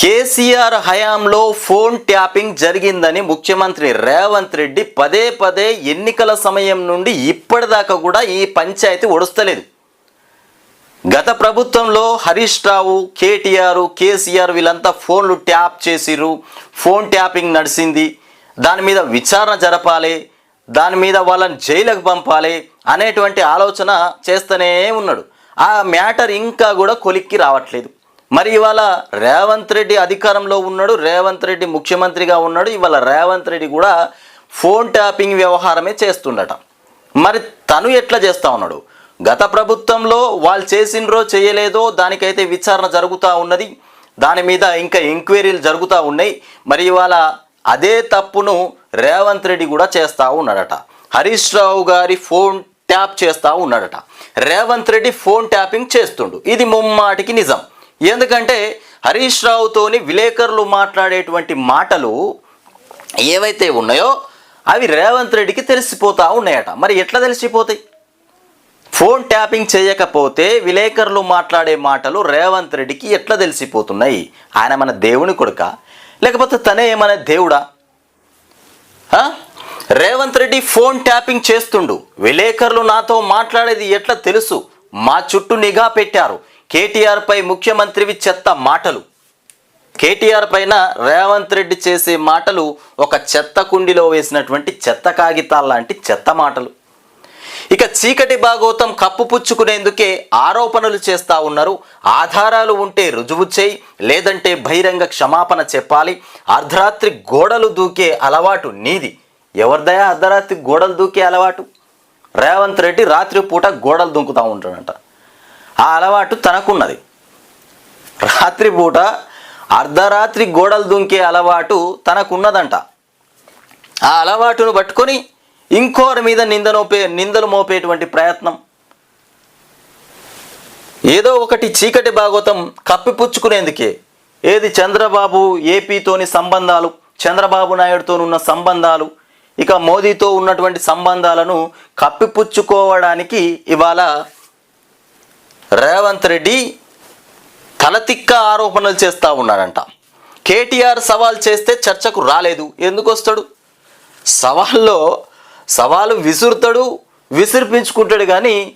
కేసీఆర్ హయాంలో phone tapping జరిగిందని ముఖ్యమంత్రి రేవంత్ రెడ్డి పదే పదే ఎన్నికల సమయం నుండి ఇప్పటిదాకా కూడా ఈ పంచాయతీ ఒడుస్తలేదు. గత ప్రభుత్వంలో హరీష్ రావు కేటీఆర్ కేసీఆర్ వీళ్ళంతా ఫోన్లు ట్యాప్ చేసిర్రు ఫోన్ ట్యాపింగ్ నడిచింది దాని మీద విచారణ జరపాలి దాని మీద వాళ్ళని జైలుకు పంపాలి అనేటువంటి ఆలోచన చేస్తూనే ఉన్నాడు. ఆ మ్యాటర్ ఇంకా కూడా కొలిక్కి రావట్లేదు. మరి ఇవాళ రేవంత్ రెడ్డి అధికారంలో ఉన్నాడు రేవంత్ రెడ్డి ముఖ్యమంత్రిగా ఉన్నాడు ఇవాళ రేవంత్ రెడ్డి కూడా ఫోన్ ట్యాపింగ్ వ్యవహారమే చేస్తుండట. మరి తను ఎట్లా చేస్తూ ఉన్నాడు? గత ప్రభుత్వంలో వాళ్ళు చేసినరో చేయలేదో దానికైతే విచారణ జరుగుతూ ఉన్నది. దాని మీద ఇంకా ఎంక్వైరీలు జరుగుతూ ఉన్నాయి. మరి ఇవాళ అదే తప్పును రేవంత్ రెడ్డి కూడా చేస్తూ ఉన్నాడట. హరీష్ రావు గారి ఫోన్ ట్యాప్ చేస్తూ ఉన్నాడట. రేవంత్ రెడ్డి ఫోన్ ట్యాపింగ్ చేస్తుండు. ఇది ముమ్మాటికి నిజం. ఎందుకంటే హరీష్ రావుతోని విలేకరులు మాట్లాడేటువంటి మాటలు ఏవైతే ఉన్నాయో అవి రేవంత్ రెడ్డికి తెలిసిపోతా ఉన్నాయట. మరి ఎట్లా తెలిసిపోతాయి? ఫోన్ ట్యాపింగ్ చేయకపోతే విలేకరులు మాట్లాడే మాటలు రేవంత్ రెడ్డికి ఎట్లా తెలిసిపోతున్నాయి? ఆయన మన దేవుని కొడుక? లేకపోతే తనే ఏమైనా దేవుడా? రేవంత్ రెడ్డి ఫోన్ ట్యాపింగ్ చేస్తుండు. విలేకరులు నాతో మాట్లాడేది ఎట్లా తెలుసు? మా చుట్టూ నిఘా పెట్టారు. కేటీఆర్ పై ముఖ్యమంత్రివి చెత్త మాటలు. కేటీఆర్ పైన రేవంత్ రెడ్డి చేసే మాటలు ఒక చెత్త కుండిలో వేసినటువంటి చెత్త కాగితాల లాంటి చెత్త మాటలు. ఇక చీకటి భాగోతం కప్పుపుచ్చుకునేందుకే ఆరోపణలు చేస్తూ ఉన్నారు. ఆధారాలు ఉంటే రుజువు చేయి లేదంటే బహిరంగ క్షమాపణ చెప్పాలి. అర్ధరాత్రి గోడలు దూకే అలవాటు నీది. ఎవరిదయా అర్ధరాత్రి గోడలు దూకే అలవాటు? రేవంత్ రెడ్డి రాత్రి పూట గోడలు దుంకుతూ ఉంటాడంట. ఆ అలవాటు తనకున్నది. రాత్రిపూట అర్ధరాత్రి గోడలు దుంకే అలవాటు తనకున్నదంట. ఆ అలవాటును పట్టుకొని ఇంకోరి మీద నిందనోపే నిందలు మోపేటువంటి ప్రయత్నం. ఏదో ఒకటి చీకటి భాగవతం కప్పిపుచ్చుకునేందుకే. ఏది చంద్రబాబు ఏపీతోని సంబంధాలు చంద్రబాబు నాయుడుతో ఉన్న సంబంధాలు ఇక మోదీతో ఉన్నటువంటి సంబంధాలను కప్పిపుచ్చుకోవడానికి ఇవాళ రేవంత్ రెడ్డి తలతిక్క ఆరోపణలు చేస్తూ ఉన్నాడంట. కేటీఆర్ సవాల్ చేస్తే చర్చకు రాలేదు. ఎందుకు వస్తాడు? సవాల్లో సవాలు విసురుతాడు విసిరిపించుకుంటాడు కానీ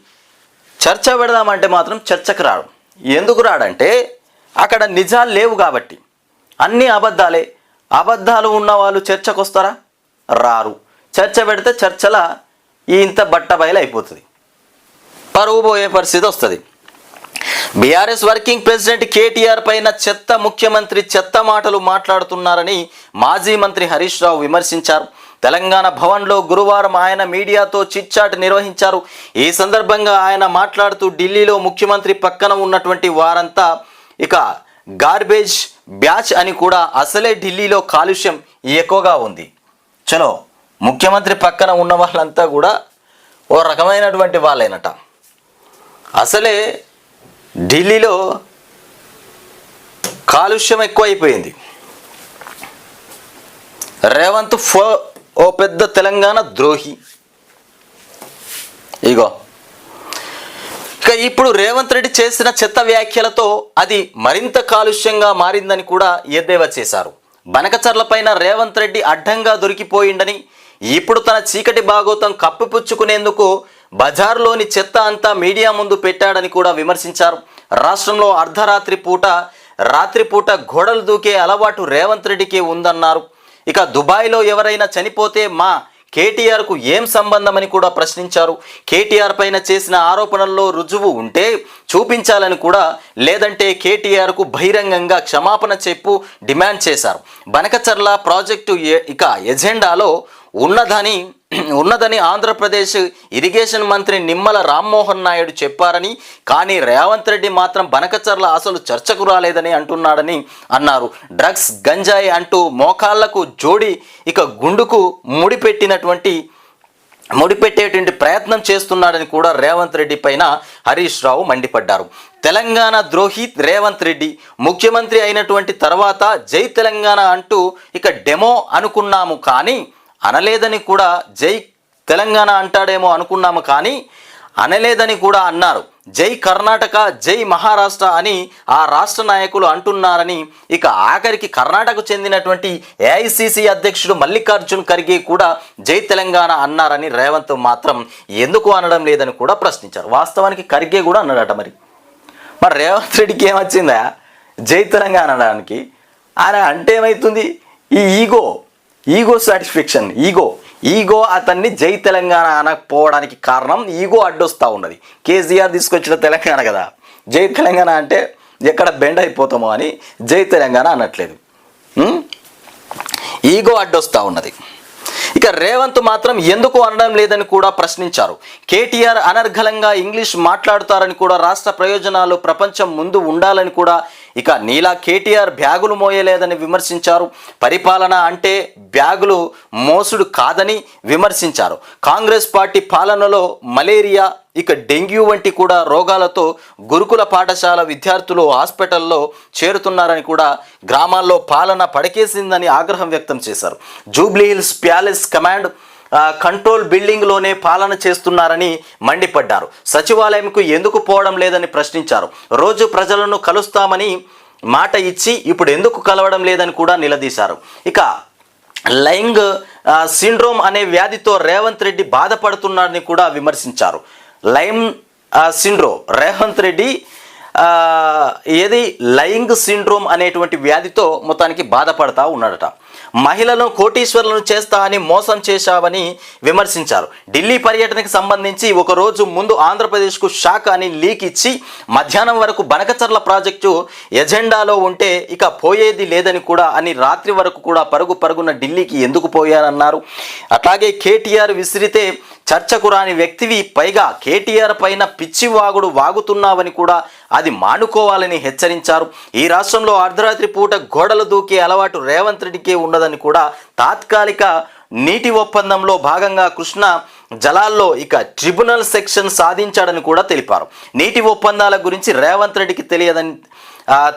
చర్చ పెడదామంటే మాత్రం చర్చకు రాడు. ఎందుకు రాడంటే అక్కడ నిజాలు లేవు కాబట్టి. అన్నీ అబద్ధాలే. అబద్ధాలు ఉన్న వాళ్ళు చర్చకు వస్తారా? రారు. చర్చ పెడితే చర్చల ఈ ఇంత బట్ట బయలు అయిపోతుంది. పరువు పోయే పరిస్థితి వస్తుంది. బీఆర్ఎస్ వర్కింగ్ ప్రెసిడెంట్ కేటీఆర్ పైన చెత్త ముఖ్యమంత్రి చెత్త మాటలు మాట్లాడుతున్నారని మాజీ మంత్రి హరీష్ రావు విమర్శించారు. తెలంగాణ భవన్లో గురువారం ఆయన మీడియాతో చిట్చాట్ నిర్వహించారు. ఈ సందర్భంగా ఆయన మాట్లాడుతూ ఢిల్లీలో ముఖ్యమంత్రి పక్కన ఉన్నటువంటి వారంతా ఇక గార్బేజ్ బ్యాచ్ అని కూడా అసలే ఢిల్లీలో కాలుష్యం ఎక్కువగా ఉంది. చలో ముఖ్యమంత్రి పక్కన ఉన్న వాళ్ళంతా కూడా ఓ రకమైనటువంటి వాళ్ళేనట. అసలే ఢిల్లీలో కాలుష్యం ఎక్కువైపోయింది. రేవంత్ ఫో ఓ పెద్ద తెలంగాణ ద్రోహి. ఇగో. ఇక ఇప్పుడు రేవంత్ రెడ్డి చేసిన చెత్త వ్యాఖ్యలతో అది మరింత కాలుష్యంగా మారిందని కూడా ఎద్దేవా చేశారు. బనకచర్లపైన రేవంత్ రెడ్డి అడ్డంగా దొరికిపోయిండని ఇప్పుడు తన చీకటి భాగోతం కప్పిపుచ్చుకునేందుకు బజార్లోని చెత్త అంతా మీడియా ముందు పెట్టాడని కూడా విమర్శించారు. రాష్ట్రంలో అర్ధరాత్రి పూట రాత్రిపూట గోడలు దూకే అలవాటు రేవంత్ రెడ్డికి ఉందన్నారు. ఇక దుబాయ్లో ఎవరైనా చనిపోతే మా కేటీఆర్కు ఏం సంబంధమని కూడా ప్రశ్నించారు. కేటీఆర్ పైన చేసిన ఆరోపణల్లో రుజువు ఉంటే చూపించాలని కూడా లేదంటే కేటీఆర్కు బహిరంగంగా క్షమాపణ చెప్పు డిమాండ్ చేశారు. బనకచర్ల ప్రాజెక్టు ఇక ఎజెండాలో ఉన్నదని ఉన్నదని ఆంధ్రప్రదేశ్ ఇరిగేషన్ మంత్రి నిమ్మల రామ్మోహన్ నాయుడు చెప్పారని కానీ రేవంత్ రెడ్డి మాత్రం బనకచర్ల అసలు చర్చకు రాలేదని అంటున్నాడని అన్నారు. డ్రగ్స్ గంజాయి అంటూ మోకాళ్ళకు జోడి ఇక గుండుకు ముడిపెట్టినటువంటి ముడిపెట్టేటువంటి ప్రయత్నం చేస్తున్నాడని కూడా రేవంత్ రెడ్డి పైన హరీష్ రావు మండిపడ్డారు. తెలంగాణ ద్రోహి రేవంత్ రెడ్డి ముఖ్యమంత్రి అయినటువంటి తర్వాత జై తెలంగాణ అంటూ ఇక డెమో అనుకున్నాము కానీ అనలేదని కూడా జై తెలంగాణ అంటాడేమో అనుకున్నాము కానీ అనలేదని కూడా అన్నారు. జై కర్ణాటక జై మహారాష్ట్ర అని ఆ రాష్ట్ర నాయకులు అంటున్నారని ఇక ఆఖరికి కర్ణాటకకు చెందినటువంటి ఏఐసిసి అధ్యక్షుడు మల్లికార్జున్ ఖర్గే కూడా జై తెలంగాణ అన్నారని రేవంత్ మాత్రం ఎందుకు అనడం లేదని కూడా ప్రశ్నించారు. వాస్తవానికి ఖర్గే కూడా అన్నాడట మరి. మరి రేవంత్ రెడ్డికి ఏమొచ్చిందా? జై తెలంగాణ అనడానికి. ఆయన అంటే ఏమవుతుంది ఈ ego. Ego satisfaction ego ego అతన్ని జై తెలంగాణ అనకపోవడానికి కారణం ఈగో అడ్డొస్తూ ఉన్నది. కేసీఆర్ తీసుకొచ్చిన తెలంగాణ కదా. జై తెలంగాణ అంటే ఎక్కడ బెండ్ అయిపోతామో అని జై తెలంగాణ అనట్లేదు. ఈగో అడ్డొస్తూ ఉన్నది. ఇక రేవంత్ మాత్రం ఎందుకు అనడం లేదని కూడా ప్రశ్నించారు. కేటీఆర్ అనర్ఘలంగా ఇంగ్లీష్ మాట్లాడుతారని కూడా రాష్ట్ర ప్రయోజనాలు ప్రపంచం ముందు ఉండాలని కూడా ఇక నీలా కేటీఆర్ బ్యాగులు మోయలేదని విమర్శించారు. పరిపాలన అంటే బ్యాగులు మోసుడు కాదని విమర్శించారు. కాంగ్రెస్ పార్టీ పాలనలో మలేరియా ఇక డెంగ్యూ వంటి కూడా రోగాలతో గురుకుల పాఠశాల విద్యార్థులు హాస్పిటల్లో చేరుతున్నారని కూడా గ్రామాల్లో పాలన పడకేసిందని ఆగ్రహం వ్యక్తం చేశారు. Jubilee Hills palace command control బిల్డింగ్లోనే పాలన చేస్తున్నారని మండిపడ్డారు. సచివాలయంకు ఎందుకు పోవడం లేదని ప్రశ్నించారు. రోజు ప్రజలను కలుస్తామని మాట ఇచ్చి ఇప్పుడు ఎందుకు కలవడం లేదని కూడా నిలదీశారు. ఇక లైంగ్ సిండ్రోమ్ అనే వ్యాధితో రేవంత్ రెడ్డి బాధపడుతున్నారని కూడా విమర్శించారు. లైమ్ సిండ్రో రేవంత్ రెడ్డి ఏది? లయింగ్ సిండ్రోమ్ అనేటువంటి వ్యాధితో మొత్తానికి బాధపడతా ఉన్నాడట. మహిళలను కోటీశ్వరులను చేస్తా అని మోసం చేశావని విమర్శించారు. ఢిల్లీ పర్యటనకు సంబంధించి ఒకరోజు ముందు ఆంధ్రప్రదేశ్కు షాక్ అని లీక్ ఇచ్చి మధ్యాహ్నం వరకు బనకచర్ల ప్రాజెక్టు ఎజెండాలో ఉంటే ఇక పోయేది లేదని కూడా అని రాత్రి వరకు కూడా పరుగు పరుగున ఢిల్లీకి ఎందుకు పోయారన్నారు అట్లాగే కేటీఆర్ విసిరితే చర్చకు రాని వ్యక్తివి పైగా కేటీఆర్ పైన పిచ్చి వాగుడు వాగుతున్నావని కూడా అది మానుకోవాలని హెచ్చరించారు. ఈ రాష్ట్రంలో అర్ధరాత్రి పూట గోడలు దూకే అలవాటు రేవంత్ రెడ్డికే ఉన్నదని కూడా తాత్కాలిక నీటి ఒప్పందంలో భాగంగా కృష్ణ జలాల్లో ఇక ట్రిబ్యునల్ సెక్షన్ సాధించాడని కూడా తెలిపారు. నీటి ఒప్పందాల గురించి రేవంత్ రెడ్డికి తెలియదని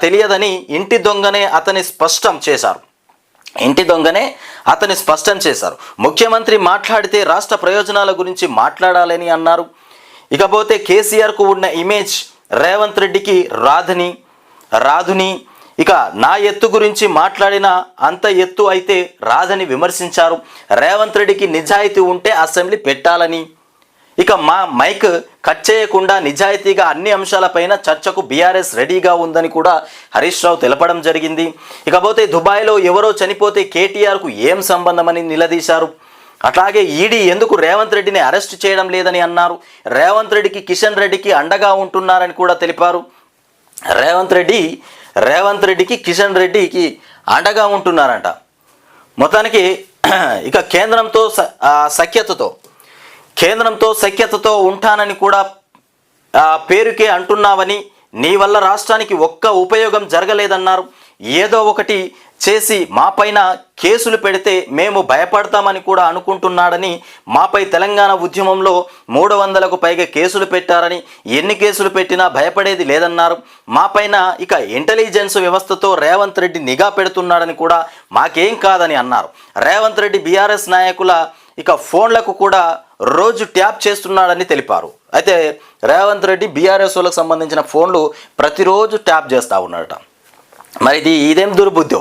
తెలియదని ఇంటి దొంగనే అతని స్పష్టం చేశారు. ఇంటి దొంగనే అతన్ని స్పష్టం చేశారు. ముఖ్యమంత్రి మాట్లాడితే రాష్ట్ర ప్రయోజనాల గురించి మాట్లాడాలని అన్నారు. ఇకపోతే కేసీఆర్కు ఉన్న ఇమేజ్ రేవంత్ రెడ్డికి రాధని రాధుని ఇక నా ఎత్తు గురించి మాట్లాడిన అంత ఎత్తు అయితే రాధని విమర్శించారు. రేవంత్ రెడ్డికి నిజాయితీ ఉంటే అసెంబ్లీ పెట్టాలని. ఇక మా మైక్ కట్ చేయకుండా నిజాయితీగా అన్ని అంశాలపైన చర్చకు బీఆర్ఎస్ రెడీగా ఉందని కూడా హరీష్ రావు తెలపడం జరిగింది. ఇకపోతే దుబాయ్లో ఎవరో చనిపోతే కేటీఆర్కు ఏం సంబంధమని నిలదీశారు. అట్లాగే ఈడీ ఎందుకు రేవంత్ రెడ్డిని అరెస్ట్ చేయడం లేదని అన్నారు. రేవంత్ రెడ్డికి కిషన్ రెడ్డికి అండగా ఉంటున్నారని కూడా తెలిపారు. రేవంత్ రెడ్డి రేవంత్ రెడ్డికి కిషన్ రెడ్డికి అండగా ఉంటున్నారంట. మొత్తానికి ఇక కేంద్రంతో స- సఖ్యతతో కేంద్రంతో సఖ్యతతో ఉంటానని కూడా ఆ, పేరుకే అంటున్నావని నీ వల్ల రాష్ట్రానికి ఒక్క ఉపయోగం జరగలేదన్నారు. ఏదో ఒకటి చేసి మాపైన కేసులు పెడితే మేము భయపడతామని కూడా అనుకుంటున్నాడని మాపై తెలంగాణ ఉద్యమంలో మూడు వందలకు పైగా కేసులు పెట్టారని ఎన్ని కేసులు పెట్టినా భయపడేది లేదన్నారు. మాపైన ఇక ఇంటెలిజెన్స్ వ్యవస్థతో రేవంత్ రెడ్డి నిఘా పెడుతున్నాడని కూడా మాకేం కాదని అన్నారు. రేవంత్ రెడ్డి బీఆర్ఎస్ నాయకుల ఇక ఫోన్లకు కూడా రోజు ట్యాప్ చేస్తున్నాడని తెలిపారు. అయితే రేవంత్ రెడ్డి బీఆర్ఎస్ సంబంధించిన ఫోన్లు ప్రతిరోజు ట్యాప్ చేస్తూ ఉన్నాడట. మరి ఇది ఇదేం దుర్బుద్ధో?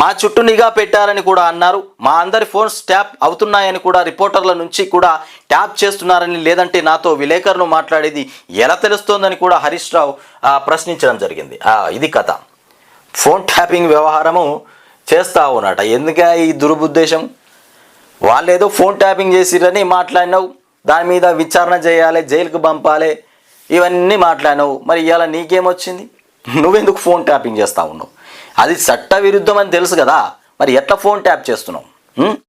మా చుట్టూ నిఘా పెట్టారని కూడా అన్నారు. మా అందరి ఫోన్స్ ట్యాప్ అవుతున్నాయని కూడా రిపోర్టర్ల నుంచి కూడా ట్యాప్ చేస్తున్నారని లేదంటే నాతో విలేకరులు మాట్లాడేది ఎలా తెలుస్తోందని కూడా హరీష్ రావు ప్రశ్నించడం జరిగింది. ఇది కథ. ఫోన్ ట్యాపింగ్ వ్యవహారము చేస్తా ఉన్నట ఎందుక ఈ దురుద్దేశం వాళ్ళు ఏదో ఫోన్ ట్యాపింగ్ చేసిరని మాట్లాడినావు. దాని మీద విచారణ చేయాలి జైలుకు పంపాలి ఇవన్నీ మాట్లాడినావు. మరి ఇవాళ నీకేమొచ్చింది? నువ్వెందుకు ఫోన్ ట్యాపింగ్ చేస్తూ ఉన్నావు? అది చట్టవిరుద్ధం అని తెలుసు కదా. మరి ఎట్లా ఫోన్ ట్యాప్ చేస్తున్నావు?